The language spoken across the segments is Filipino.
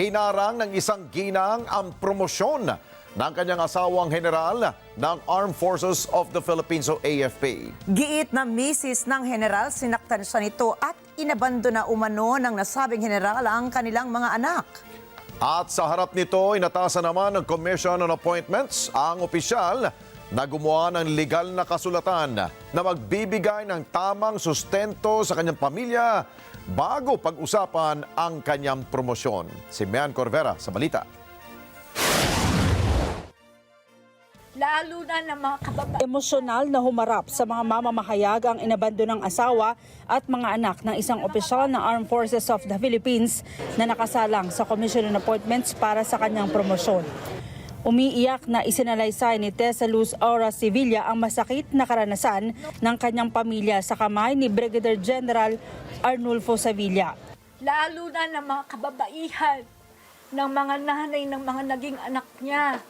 hinarang ng isang ginang ang promosyon ng kanyang asawang general ng Armed Forces of the Philippines o AFP. Giit na misis ng general, sinaktan siya nito at inabando na umano ng nasabing general ang kanilang mga anak. At sa harap nito, inatasan naman ng Commission on Appointments ang opisyal na gumawa ng legal na kasulatan na magbibigay ng tamang sustento sa kanyang pamilya bago pag-usapan ang kanyang promosyon. Si Mian Corvera sa balita. lalo na ng mga kababayan. Emosyonal na humarap sa mga mamamahayag ang inabando ng asawa at mga anak ng isang opisyal ng Armed Forces of the Philippines na nakasalang sa Commission on Appointments para sa kanyang promosyon. Umiiyak na isinalaysay ni Tessa Luz Aura Sevilla ang masakit na karanasan ng kanyang pamilya sa kamay ni Brigadier General Arnulfo Sevilla. Lalo na ng mga kababaihan, ng mga nanay, ng mga naging anak niya,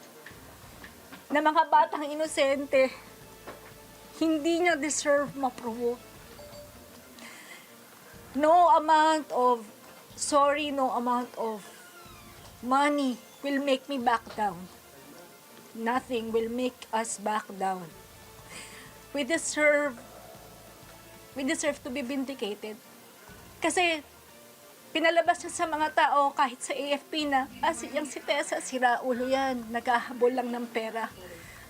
na mga batang inosente, hindi niya deserve ma-promote. No amount of sorry, no amount of money will make me back down. Nothing will make us back down. We deserve we deserve to be vindicated. Kasi pinalabas niya sa mga tao kahit sa AFP na, ah, si, yung si Tessa, sira ulo yan, naghahabol lang ng pera.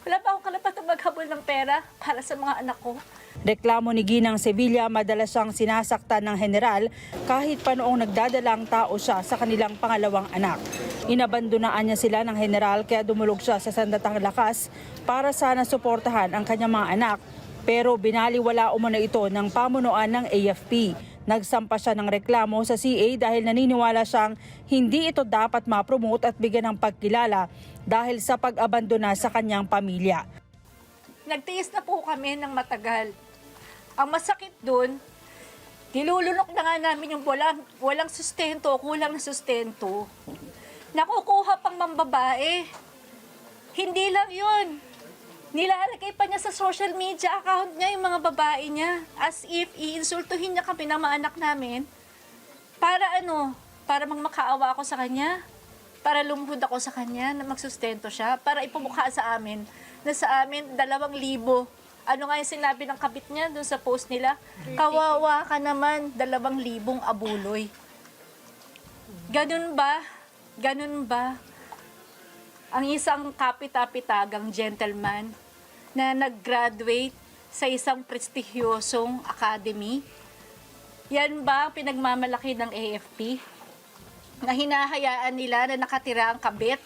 Wala pa akong kalapat na maghabol ng pera para sa mga anak ko. Reklamo ni Ginang Sevilla madalas siyang sinasaktan ng general kahit pa noong nagdadalang tao siya sa kanilang pangalawang anak. Inabandonaan niya sila ng general kaya dumulog siya sa sandatang lakas para sana suportahan ang kanyang mga anak pero binaliwala umano ito ng pamunuan ng AFP. Nagsampa siya ng reklamo sa CA dahil naniniwala siyang hindi ito dapat mapromote at bigyan ng pagkilala dahil sa pag-abandona sa kanyang pamilya. Nagtiis na po kami ng matagal. Ang masakit doon, nilulunok na nga namin yung walang, walang sustento, kulang na sustento. Nakukuha pang mambabae. Hindi lang yun. Nilalagay pa niya sa social media account niya yung mga babae niya. As if iinsultuhin niya kami ng mga anak namin. Para ano? Para magmakaawa ako sa kanya. Para lumuhod ako sa kanya na magsustento siya. Para ipumukha sa amin na sa amin dalawang libo. Ano nga yung sinabi ng kabit niya dun sa post nila? Kawawa ka naman, dalawang libong abuloy. Ganun ba? Ganun ba? ang isang kapita-pitagang gentleman na nag-graduate sa isang prestigyosong academy. Yan ba ang pinagmamalaki ng AFP? Na hinahayaan nila na nakatira ang kabit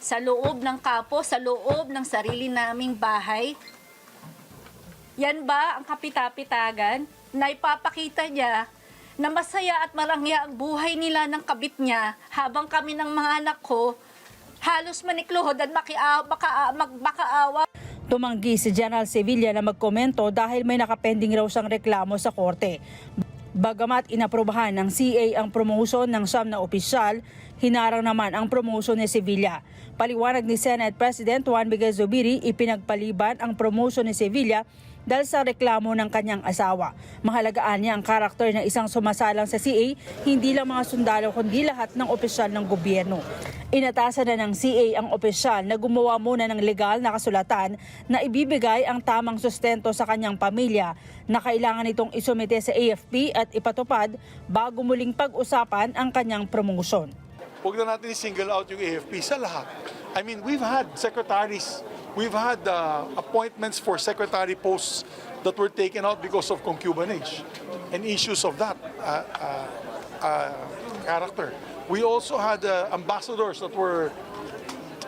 sa loob ng kapo, sa loob ng sarili naming bahay? Yan ba ang kapita-pitagan na ipapakita niya na masaya at marangya ang buhay nila ng kabit niya habang kami ng mga anak ko halos manikluhod at makia, baka, magbakaawa. Tumanggi si General Sevilla na magkomento dahil may nakapending raw siyang reklamo sa korte. Bagamat inaprubahan ng CA ang promotion ng siyam na opisyal, hinarang naman ang promotion ni Sevilla. Paliwanag ni Senate President Juan Miguel Zubiri, ipinagpaliban ang promotion ni Sevilla dahil sa reklamo ng kanyang asawa. Mahalagaan niya ang karakter ng isang sumasalang sa CA, hindi lang mga sundalo kundi lahat ng opisyal ng gobyerno. Inatasan na ng CA ang opisyal na gumawa muna ng legal na kasulatan na ibibigay ang tamang sustento sa kanyang pamilya na kailangan itong isumite sa AFP at ipatupad bago muling pag-usapan ang kanyang promosyon. Huwag na natin single out yung AFP sa lahat. I mean, we've had secretaries, we've had uh, appointments for secretary posts that were taken out because of concubinage and issues of that uh, uh, uh, character. We also had uh, ambassadors that were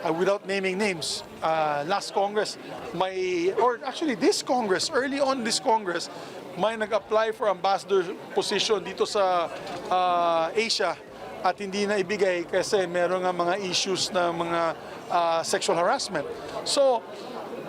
uh, without naming names, uh, last Congress, may, or actually this Congress, early on this Congress, may nag-apply for ambassador position dito sa uh, Asia at hindi na ibigay kasi meron nga mga issues na mga uh, sexual harassment. So,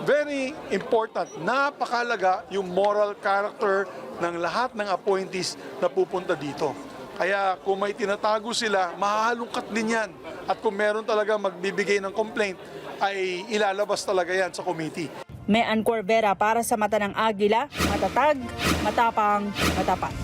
very important, napakalaga yung moral character ng lahat ng appointees na pupunta dito. Kaya kung may tinatago sila, mahahalungkat din yan. At kung meron talaga magbibigay ng complaint, ay ilalabas talaga yan sa committee. May Corvera para sa mata ng Agila, matatag, matapang, matapat.